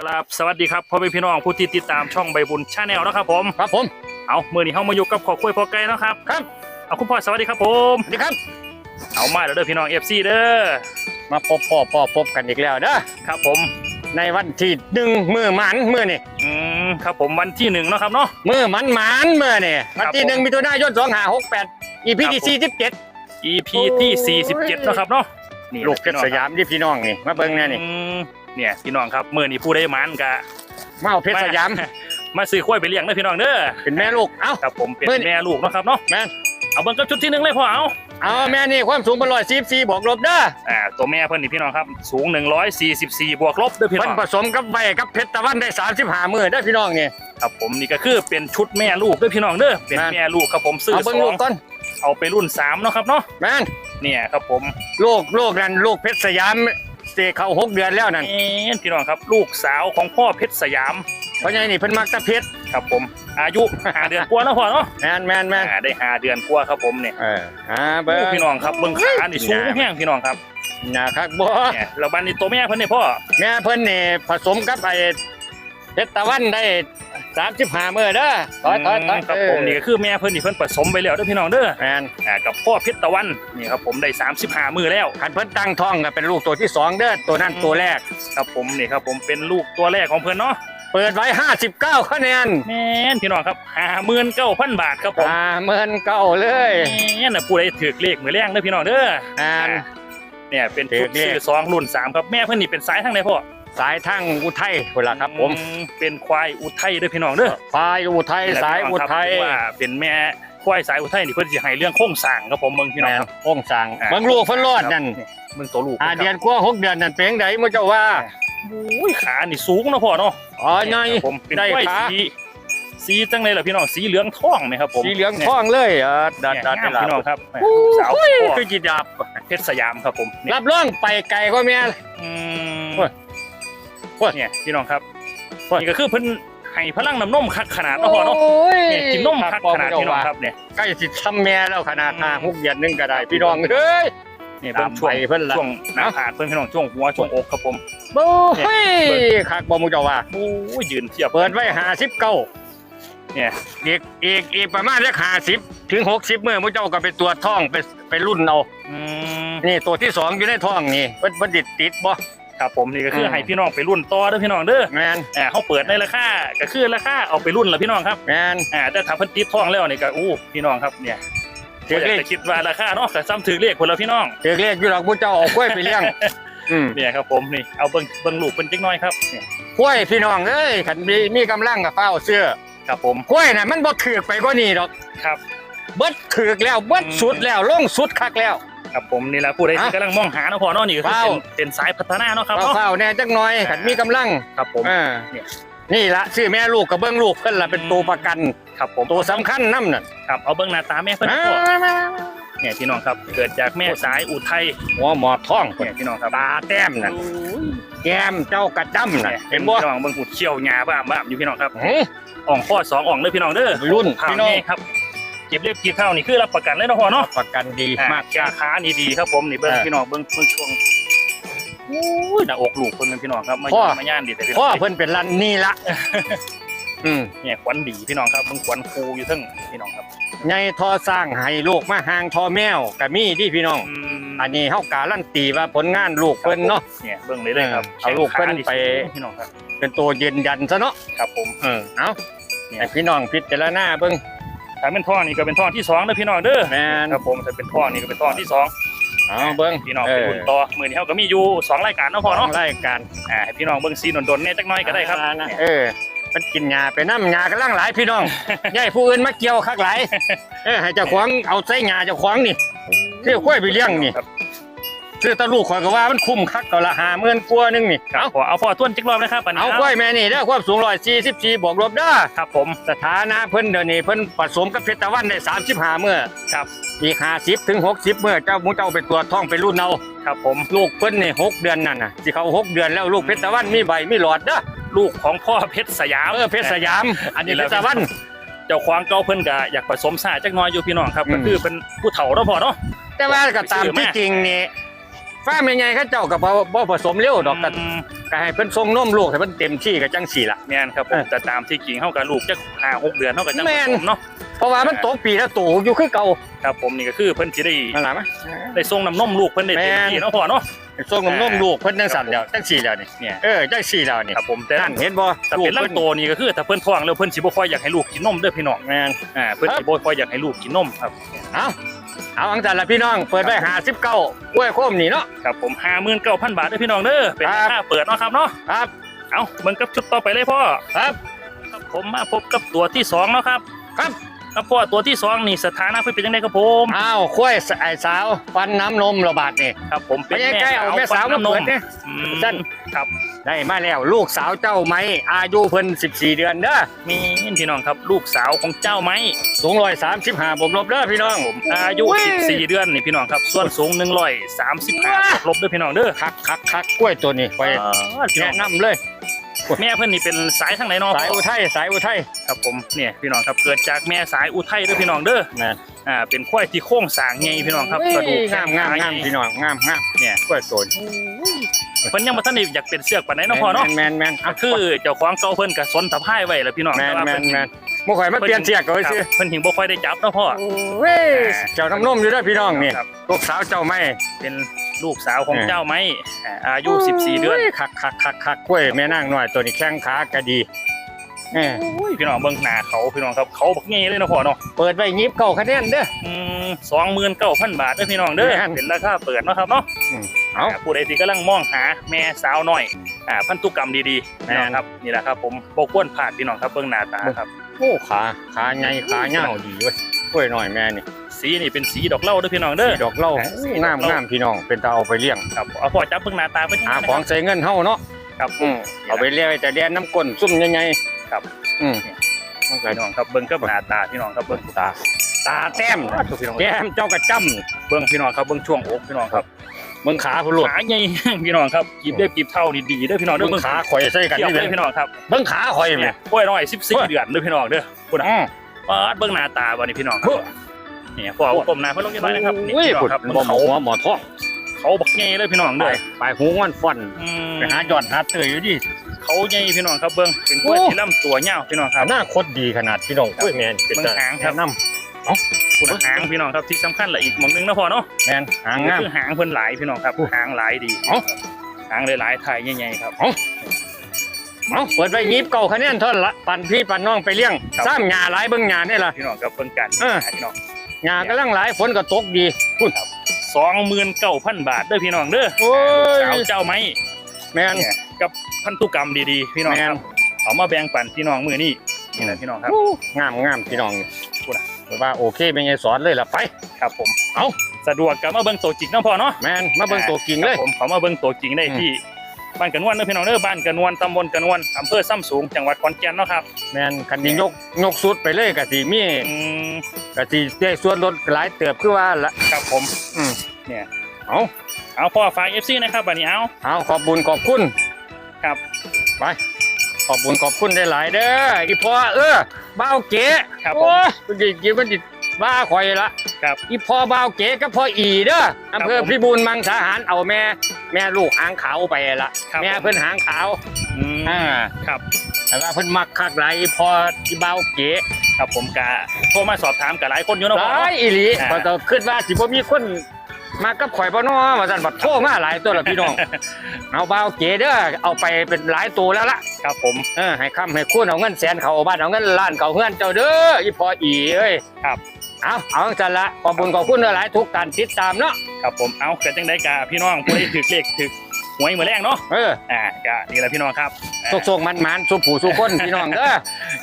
ครับสวัสดีครับพ่อแม่พี่น้องผู้ที่ติดตามช่องใบบุญชาแนลนะครับผม ครับผม เอามือนี้เฮามาอยู่กับขอคุยพอไกลเนาะครับ ครับ เอาคุณพ่อสวัสดีครับผมสวัสดีครับ เอามาแล้วเด้อพี่น้อง FC เด้อ มาพบพ่อพ่อพบกันอีกแล้วเด้อ ครับผม ในวันที่หนึ่งมือหมันมือนี่อืมครับผมวันที่หนึ่งเนาะครับเนาะ มือหมันหมันมือนี่ครับวันที่หนึ่งมิถุนายนสองห้าหกแปดอีพีครับที่ผมสี่สิบเจ็ด EP ที่ 47เนาะครับเนาะนี่ลูกเพชรสยามที่พี่น้องนี่ มาเบิ่งแน่นี่อืม เนี่ยพี่น้องครับมือนี้ผู้ได้หมันกะมาเอาเพชรสยามมาซื้อข้วยไปเลี้ยงเด้อพี่น้องเด้อเป็นแม่ลูกเอ้าครับผมเป็นมื้อนี้แม่ลูกเนาะครับเนาะแม่นเอาเบิ่งกับชุดที่หนึ่งเลยพ่อเอาเอาแม่นี่ความสูงเป็นร้อยสี่สี่บวกลบเด้ออ่าตัวแม่เพิ่นนี่พี่น้องครับสูง144บวกลบเด้อพี่น้เพิ่อนงผสมกับใบกับเพชรตะวันได้สามสิบห้ามือเด้อพี่น้องนี่ครับผมนี่ก็คือเป็นชุดแม่ลูกเด้วยพี่น้องเด้อเป็นแม่นแม่ลูกครับผมซื้อเอาสเบิ่งอลูงกก่อนเอาไปรุ่นสามเนาะครับเนาะแม่นเนี่ยครับผมลูกลูกนั่นลูกเพชรสยาม เสกเขาหกเดือนแล้วนั่นเอ็นพี่น้องครับ ลูกสาวของพ่อเพชรสยามเพราะไงนี่เพิ่นมักแตะเพชรครับผม อายุห้าเดือนกว่าเนาะพ่อเนาะแม่นแม่นแม่นอ่าได้ห้าเดือนกว่าครับผมเนี่ยเอออ่าเบิ่งโอ้พี่น้องครับเบิ่งขานี่สูงแห้งพี่น้องครับนะครับบ่เนี่ยแล้วบันนี้ตัวแม่เพิ่นนี่พ่อแม่เพิ่นนี่ผสมกับไอ้เพชรตะวันได้ สามสิบห้ามื้อเด้อถอยถอยถอยครับผมนี่ก็คือแม่เพิ่นนี่เพิ่นผสมไปแล้วเด้อพี่น้องเด้อแม่นอ่ากับพ่อเพชรตะวันนี่ครับผมได้35มือแล้วคันเพิ่นตั้งท้องก็เป็นลูกตัวที่สองเด้อตัวนั้นตัวแรกครับผมนี่ครับผมเป็นลูกตัวแรกของเพิ่นเนาะเปิดไว้ห้าสิบเก้าคะแนนแม่นพี่น้องครับ59,000บาทครับผมอ่าเมินเก้าเลยเนี่ยนะผู้ใดถือเลขมือแรงเด้อพี่น้องเด้ออ่าเนี่ยเป็นถืชุอดเลขซื้อสองรุ่นสามครับแม่เพิ่นนี่เป็นสายทางไหนพ่อ สายทั้งอุทัยพุ่นล่ะครับ ผมอืเป็นควายอุทัยเด้อพี่น้องเด้อสายอุทัยนี่แหละสายพี่น้อุงครับทัยว่าเป็นแม่ควายสายอุทัยนี่เพิ่นสิให้เรื่องโครงสร้างครับผมเบิ่งพี่น้องแม่นครับโค้งสั่งอ่าเบิ่งลูกเพิ่นรอดนั่นเบิ่งตัวลูกห้าเดือนกว่าหกเดือนนั่นเป็นจังไดมื้อเจ้าว่าอุ้ยขานี่สูงเนาะพ่อเนาะอ๋อไงครับผมเป็นได้ควายขาสีสีจังเลยล่ะพี่น้องสีเหลืองทองไหมครับผมสีเหลืองทองเลยเออดัดเนี่ยดัดงามดัดพี่น้องครับโอ้ลูกสาวยพ่อคือจิตดับเพชรสยามครับผมเนี่ยรับรองไปไกลกว่าแม่ อืมโอ้ยโอ้ยเนี่ยพี่น้องครับโอ้ยนี่ก็คือเพิ่นให้พลังน้ำนมคักขนาดเนาะพ่อเนาะโอ้ยเนี่ยกินนมคักขนาดพี่น้องครับเนี่ยใกล้สิทำแม่แล้วขนาดอืมห้าหกเดือนหนึงก็ได้พี่น้องเฮ้ยนี่เพิ่นช่วงตามไปเพิ่นล่ะช่วงหน้าผากเพิ่นพี่น้องช่วงหัวช่วงอกครับผมโอ้ยคักบ่มูเจ้าว่าโอ้ยยืนเทียบเปิดไว้ห้าสิบเก้าเนี่ยอีกอีกอีกประมาณสักห้าสิบถึงหกสิบเมื่อมูเจ้าก็ไปตรวจท้องไปไปรุ่นเอาอืมนี่ตัวที่สองอยู่ในท้องนี่เพิ่นเพิ่นติดติดบ่ ครับผมนี่ก็คืออืมให้พี่น้องไปรุ่นต่อเด้อพี่น้องเด้อแมนอ่าเขาเปิดในราคาก็คือราคาเอาไปรุ่นละพี่น้องครับแมน อ่าแต่ถ้าเพิ่นติดท้องแล้วนี่ก็อู้พี่น้องครับเนี่ยถือบ่อเลยากขจะคิดว่าราคาเนาะแต่ซ้ำถือเลขคนละพี่น้องถือเลขอยู่หรอกมูเจ้าเอากล้วยไปเลี้ยง อืมเนี่ยครับผมนี่เอาเบิ่งเบิ่งลูกเพิ่นจักหน่อยครับเนี่ยกล้วยพี่น้องเอ้ยขันมีมีกำลังกับเฝ้าเสื้อครับผมกล้วยน่ะมันบ่ถือกไปกว่านี้ดอก ครับ เบิดถือกแล้วเบิดอืมสุดแล้วลงสุดคักแล้ว ครับผมนี่แหละผู้ใดที่อะกำลังมองหาเนาะพอเนาะนี่ก็คือว้าวเป็นเป็นสายพัฒนาเนาะครับเนาะเฝ้าๆแน่จักหน่อยขันมีกำลังครับผมเออเนี่ย นี่ละชื่อแม่ลูกกับเบิ้งลูกเพิ่นละเป็นตัวประกันครับผมตัวสำคัญน้ำน่ะครับเอาเบิ่งหน้าตาแม่เพิ่นมาพ่อมามามาเนี่ยพี่น้องครับ เกิดจากแม่สายอุทัยหัวหมอท้องเพิ่นเนี่ยพี่น้องครับตาแต้มน่ะแก้มเจ้ากระจ้ำน่ะเนี่ยเห็นบ่พี่น้องเบิ่งหูเขี้ยวหญ้าบ้ามบ้ามอยู่พี่น้องครับหืออ่องข้อสองอ่องเด้อพี่น้องเด้อรุ่นข้าวพี่น้องนี่ครับเก็บเล็บกี่เท่านี่คือรับประกันเลยเนาะพ่อเนาะประกันดีอ่ามากแข้งขานี่ดีครับผมนี่เบิ่งเออพี่น้องเบิ่งเบิ่งช่วงโอ้ยหน้าอกลูกเพิ่นเป็นพี่น้องครับมาพ่อมาย่านดีแต่พี่น้พ่อองเพิ่นเป็นรันนี่ละอืมเนี่ยขวัญดีพี่น้องครับเบิ่งขวัญคูอยู่เทั้งพี่น้องครับใหญ่ทอสร้างให้ลูกมาห่างทอแมวก็มีที่พี่น้องอืมอันนี้เฮาการันตีว่าผลงานลูกเพิ่นเนาะเนี่ยเบิ่งเลยเลยครับเอาลูกเพิ่นไปพี่น้องครับ เป็นตัวยืนยันซะเนาะครับผมเออเอาเนี่ยให้พี่น้องพิจารณาเบิ่ง ถ้าเป็นท่อนี่ก็เป็นท่อที่สองเด้อพี่น้องเด้อแม่นครับผมถ้าเป็นท่อนี่ก็เป็นท่อที่สองเอาเบิ่งพี่น้องเอเป็นอรุ่นต่อมือนี้เขาก็มีอยู่สองรายการเนาะพ่อเนาะรายการอ่าให้พี่น้องเบิ่งซีนดนๆเนี่ยจักหน้อยก็ได้ครับอ่านะเนี่ยเออมันกินหญ้าไปน้ำหญ้ากำลังหลายพี่น้องอย่าให้ผู้อื่นมาเกี่ยวคักหลายเออให้เจ้าของเอาใส่หญ้าเจ้าของนี่เที่ยวค่อยไปเลี้ยงนี่ครับ ซื้อตะลูกข่อยก็ว่ามันคุ้มคักก็ละ50,000กว่านึงนี่ครับเอาพอเอาพอทวนจักรอบนะครับอันนี้เอาค่อยแม่นี่เด้อความสูง144บวกลบเด้อครับผมสถานะเพิ่นเดี๋ยวนี้เพิ่นผสมกับเพชรตะวันได้35เมื่อครับอีก50ถึง60เมื่อเจ้าหมูเจ้าไปตรวจท้องไปรุ่นเอาครับผมลูกเพิ่นนี่6เดือนนั่นน่ะสิเขาหกเดือนแล้วลูกเพชรตะวันมีใบมีหลอดเด้อลูกของพ่อเพชรสยามเออเพชรสยาม อันนี้เพชรตะวัน เจ้าควางเก่าเพิ่นก็อยากผสมสายจักหน้อยอยู่พี่น้องครับอืมก็คือเป็นผู้เฒ่าเนาะพ่อเนาะ แต่ว่าก็ตามที่จริงนี่ ฟ้าแม่ใหญ่เขาเจ้าก็บ่บ่ผสมเร็วดอกก็มก็ให้เพิ่นส่งนมลูกให้เพิ่นเต็มที่ก็จังสี่ล่ะ แม่นครับผมเออแต่ตามที่กิ่งเฮากับลูกจักห้าหกเดือนเฮาก็จังแม่ผนสมเนาะเพราะว่ามันตกปีละตัวอยู่คือเก่าครับผมนี่ก็คือเพิ่นสิได้นั่นล่ะมั้ย ได้ส่งน้ำนมลูกเพิ่นได้เต็มแม่น ที่เนาะพ่อเนาะส่งนมนมลูกเพิ่นจังสั่นแล้วจังสี่แล้วนี่เนี่ยเออจังสี่แล้วนี่ครับผมแต่นั่นเห็นบ่ถ้าเป็นลูกลำโตนี่ก็คือถ้าเพิ่นท้องแล้วเพิ่นสิบ่ค่อยอยากให้ลูกกินนมเด้อพี่น้องแม่นอ่าเพิ่นครับสิบ่ค่อยอยากให้ลูกกินนมครับ เอา เอาอังจันละพี่น้องเปิดไปหาสิบเก้ากล้วยโค้มนี่เนาะครับผม59,000บาทเด้อพี่น้องเด้อเป็นครับราคาเปิดเนาะครับเนาะครับเอาเบิ่งกับชุดต่อไปเลยพ่อครับครับผมมาพบกับตัวที่สองเนาะครับ ครับ ครับพ่อตัวที่สองนี่สถานะเพิ่นเป็นจังไดครับผมอ้าวกล้วยไอ้สาวฟันน้ำนมระบาดนี่ครับผมเป็ไม่นใช่ใกล้เอาแม่สาวมาฟันน้ำนเปิมดเนี่ยอืมสั้นครับได้มาแล้วลูกสาวเจ้าไหมอายุเพิ่น14 เดือนเด้อมีพี่น้องครับลูกสาวของเจ้าไหมสูงร้อยสามสิบห้าบวกลบเด้อพี่น้องผมอายุโอ้ย14 เดือนนี่พี่น้องครับส่วนสูง135ลบด้วยพี่น้องเด้อคักคักคักกล้วยตัวนี้ไปอ่าพี่น้แนะองนำเลย แม่เพิ่นนี่เป็นสายทางไหนเนาะสายอุทัยสายอุทัยครับผมเนี่ยพี่น้องครับเกิดจากแม่สายอุทัยเด้อพี่น้องเด้อแม่นอ่าเป็นควายที่โค้งสร้างใหญ่พี่น้องครับกระดูกงามงามงามพี่น้องงามงามเนี่ยกล้วยตัวนี้เพิ่นยังบ่ทันได้อยากเป็นเสือกปานใดเนาะพ่อเนาะแมนแมนก็คือเจ้าของเก่าเพิ่นก็สนตะไคร้ไว้แล้วพี่น้องแมนต่ว่าแมเพิ่นแมนมื่อข่อยมาเปลี่ยนเสียกก็ไว้ครับซื้อเพิ่นถึงบ่ค่อยได้จับเนาะพ่อเว้ยเจ้าน้ำนมอยู่เด้อพี่น้องนี่ครับลูกสาวเจ้าไม่เป็น ลูกสาวของเออเจ้าไหมอ่าอายุ 14 เดือนโยคักคักคักคักกล้วยแม่นางน้อยตัวนี้แข้งขาก็ดีเอออุ้ยพี่น้องเบิ่งหน้าเขาพี่น้องครับเขาบักงี้เลยเนาะพ่อเนาะเปิดไว้ยิบเก้าคะแนนเด้ออืม29,000บาทเด้อพี่น้องเด้อแม่นเป็นราคาเปิดเนาะครับเนาะเอาอ่าผู้ใดที่กำลังมองหาแม่สาวน้อยอ่าพันธุกรรมดีๆแม่พี่นน้องครับนี่แหละครับ ผมบ่ควรพลาดพี่น้องครับเบิ่งหน้าตาครับโอ้ขาขาใหญ่ขาเงาวดีเว้ยกล้วยน้อยแม่นี่ สีนี่เป็นสีดอกเหล้าเด้อพี่น้องเด้อ ดอกเหล่าแหม่สีงามดอกเหล้างามพี่น้อง เป็นตาเอาไปเลี้ยง ครับเอาพ่อจับเบิ่งหน้าตาเพิ่นหาของใส่เงินเฮาเนาะครับผอืมมเอาไปเลี้ยงไว้แต่แดนน้ำก้นซุ่มใหญ่ครับๆอืมมันก็พี่น้องครับเบิ่งกับหน้าตาพี่น้องครับเบิ่งตา ตาแต้มพี่น้องแก้มเจ้ากระจ้เบิ่งพี่น้องครับเบิ่งช่วงอกพี่น้องครับำมึงขาผู้หลุดขาใหญ่พี่น้องครับกีบได้กีบเท่านี่ดีเด้อพี่น้องเด้มึองเบิ่งขาข่อยใส่กันเทียบนี่เลเลยยพี่น้องครับเบิ่งขาข่อยเนี่แม่ยกล้วยน้อย14เดือนเด้อพี่น้องเด้อพุ่นน่ะอืม ปาดเบิ่งหน้าตาบ่นี่พี่น้องครับ เนี่ยพ่อเอาก้มหน้าเพิ่นลงยังไงนะครับนี่อุ้ยพี่น้อพุ่งครับนบ่หมอหัวหมอท้องเขาบักใหญ่เลยพี่น้องไปเด้อไปหูมันฟันอืมไปหาหยอดหาเตยอยู่ดิเขาใหญ่พี่น้องครับเบิ่งเป็นกล้วยโอ้ที่ลำตัวยาวพี่น้องครับหน้าคดดีขนาดพี่น้องกล้วยแมนเป็นเบิ่งตาหางครับแนะนคุณหางพี่น้องครับที่สำคัญละอีกหมองหนึงนะพ่อเนาะำแมนหางงามคือหางเพิ่นหลายพี่น้องครับหางหลายดีเอ้าหางหลายๆไทยใหญ่ๆครับเอาเปิดไว้ยิบเก่าคะแนนเท่านั้นละปั่นพี่ปั่นน้องไปเลี้ยงครับสร้างหญ้าหลายเบิ่งหญ้านี่ล่ะพี่น้องครับเบิ่งกันเออพี่น้อง หญ้ากำลังหลายฝนก็ตกดีพุ่น29,000บาทเด้อพี่น้องเด้อโอ้ยสาวเจ้าไม้แมนเนี่ยกับพันธุกรรมดีๆ พี่น้องแม่คนรับเอามาแบ่งปันพี่น้องมื้อนี้นี่แหละพี่น้องครับโอ้งามงามพี่น้องพูดอะเปิดว่าโอเคเป็นไงสอนเลยล่ะไปครับผมเอ้าสะดวกกับมาเบิ่งตัวจริงเนาะพ่อเนาะแมนมาเบิ่งตัวกิ่งเลยครับผมเขามาเบิ่งตัวจริงได้อืมที่ บ้านกระนวนเด้อพี่น้องเด้อบ้านกระนวนตำบลกระนวนอำเภอซ้ำสูงจังหวัดขอนแก่นเนาะครับแมนคันนี้ยกยกสุดไปเลยกะสิมีอืมกะสิได้ส่วนลดหลายเติบคือว่าละครับผมอืมเนี่ยเอาเอาพ่อฝาก FC นะครับบัดนี้เอาเอาขอบบุญขอบคุณครับไปขอบบุญขอบคุณได้หลายเด้ออีพ่อเออบ้าวเก๋ครับผมโอ้ยมันดิกิมันดิ บ้าข่อยละครับอีพ่อบ้าวเก๋กับพ่ออีเด้ออำเภอผมพิบูลมังสาหารเอาแม่ แม่ลูกหางขาวไปละครับ แม่ผมเพิ่นหางขาวอืมอ่าครับ แต่ว่าเพิ่นมักคักหลายอีพ่ออีบ้าวเก๋ครับผมกะโทรมาสอบถามกับหลายคนอยู่เนาะหพ่อลาเนาะ ยอีหลีอ่า พอจะคิดว่าสิบ่มีคน มากับข่อยบ่น้อว่าซั่นบัดโทรมาหลายตัวละพี่น้อง เอาบ้าวเก๋เด้อเอาไปเป็นหลายตัวแล้วล่ะ ครับผม เออให้ค้ำให้คุณเอาเงินแสนเขาบ้านเอาเงินล้านเขาเฮือนเจ้าเด้ออีพออีเอ้ยครับ เอาเอาจังละขอบคุญขอบคุณหลายๆทุกการติดตามเนาะครับผมเอาเกิดจังไดกะพี่น้องผู้ใดถือเลขถือหวยมื้อแรกเนาะเอออ่ากะนี่แหละพี่น้องครับอ่าสุกๆมันๆสุผู้สุคนพี่น้องเด้อ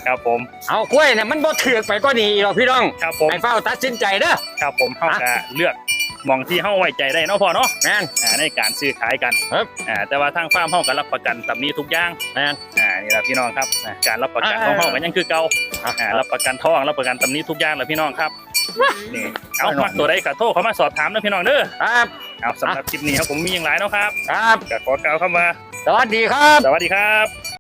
ครับผมเอากล้วยเนี่ยมันบ่ถือกไปก็นี่หรอกพี่น้องครับผมให้เฝ้าตัดสินใจเด้อครับผมเฮาจะเลือกห มองที่เฮาไว้ใจได้เนาะพ่อเนาะแม่นอ่าในการซื้อขายกันครับอ่าแต่ว่าทางฟาร์มเฮาก็รับประกันตำนี้ทุกอย่างแม่นอ่านี่แหละพี่น้องครับอ่าการรับประกันขอ่าองเฮาก็ยังคือเก่าอะอ่ารับประกันทองรับประกันตำนี้ทุกอย่างแหละพี่น้องครับนี่เอาเอาหน่มาอยตัวใดก็โทรเข้ามาสอบถามนะพี่น้องเด้อครับเอาสำหรับคลิปนี้ครับผมมีอย่างหลายเนาะครับครับ ก็ขอกล่าวคำว่า สวัสดีครับ สวัสดีครับ